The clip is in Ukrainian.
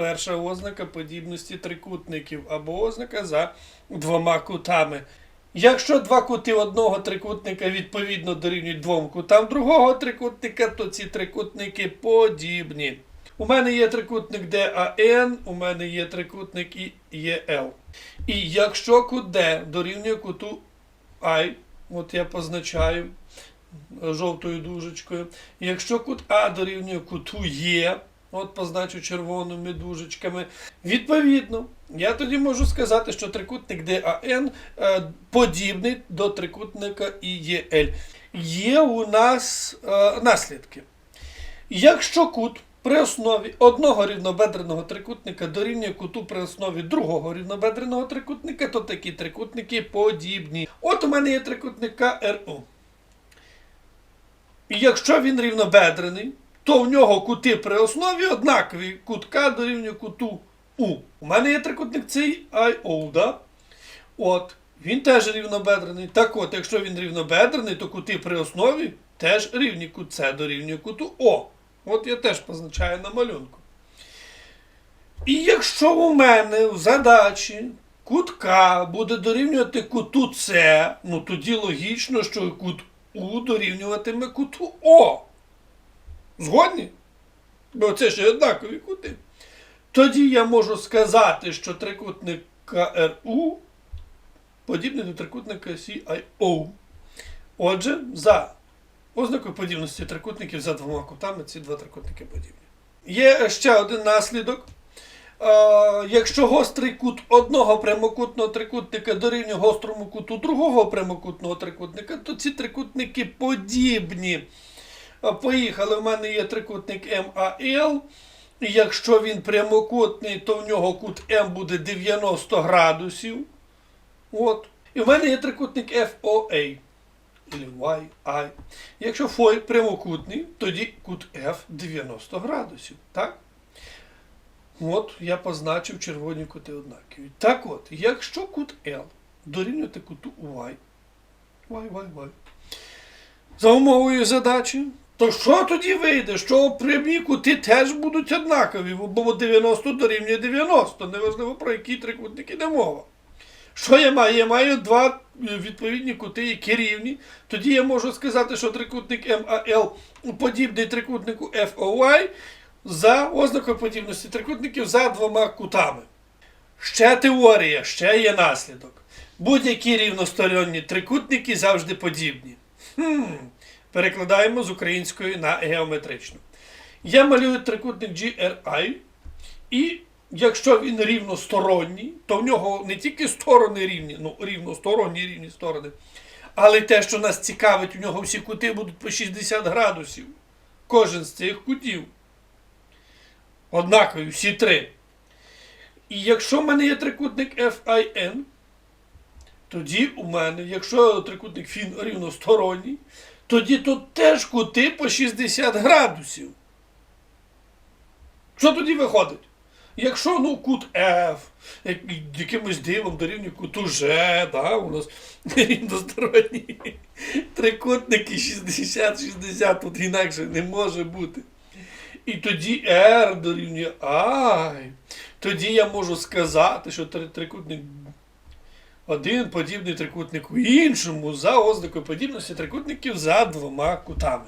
перша ознака подібності трикутників або ознака за двома кутами. Якщо два кути одного трикутника відповідно дорівнюють двом кутам другого трикутника, то ці трикутники подібні. У мене є трикутник DAN, у мене є трикутник EL. І якщо кут D дорівнює куту I, от я позначаю жовтою дужечкою. Якщо кут А дорівнює куту Є, от позначу червоними дужечками, відповідно, я тоді можу сказати, що трикутник DAN е, подібний до трикутника IEL. Є у нас е, наслідки. Якщо кут при основі одного рівнобедреного трикутника дорівнює куту при основі другого рівнобедреного трикутника, то такі трикутники подібні. От у мене є трикутник КРУ. Якщо він рівнобедрений, то в нього кути при основі однакові. Кут К дорівнює куту У. У мене є трикутник цей IO, да? От, він теж рівнобедрений. Так от, якщо він рівнобедрений, то кути при основі теж рівні кут С дорівнює куту О. От я теж позначаю на малюнку. І якщо у мене в задачі кут К буде дорівнювати куту С, ну тоді логічно, що кут У дорівнюватиме куту О. Згодні? Бо це ж однакові кути. Тоді я можу сказати, що трикутник КРУ подібний до трикутника CIO. Отже, за ознакою подібності трикутників за двома кутами ці два трикутники подібні. Є ще один наслідок. Е, якщо гострий кут одного прямокутного трикутника дорівнює гострому куту другого прямокутного трикутника, то ці трикутники подібні. Поїхали, в мене є трикутник МАЛ. Якщо він прямокутний, то в нього кут М буде 90 градусів. От. І в мене є трикутник FOA. Или Y, I. Якщо фой прямокутний, тоді кут F 90 градусів. Так? От я позначив червоні кути однакові. Так от, якщо кут L дорівнювати куту Y, Y, Y, Y, за умовою задачі, то що тоді вийде? Що прямі кути теж будуть однакові, бо 90 дорівнює 90, неважливо про які трикутники йде мова. Що я маю? Я маю два е, відповідні кути, які рівні. Тоді я можу сказати, що трикутник МАЛ подібний трикутнику FOY за ознакою подібності трикутників за двома кутами. Ще теорія, ще є наслідок. Будь-які рівносторонні трикутники завжди подібні. Хм. Перекладаємо з української на геометричну. Я малюю трикутник GRI, і якщо він рівносторонній, то в нього не тільки сторони рівні, ну рівносторонні рівні сторони, але те, що нас цікавить, у нього всі кути будуть по 60 градусів. Кожен з цих кутів. Однакові, всі три. І якщо в мене є трикутник FIN, тоді у мене, якщо трикутник фін рівносторонній, тоді тут теж кути по 60 градусів. Що тоді виходить? Якщо ну, кут F якимось дивом дорівнює куту G, да, у нас рівносторонні трикутники 60-60, тут інакше не може бути. І тоді R дорівнює I. Тоді я можу сказати, що трикутник один подібний трикутнику іншому за ознакою подібності трикутників за двома кутами.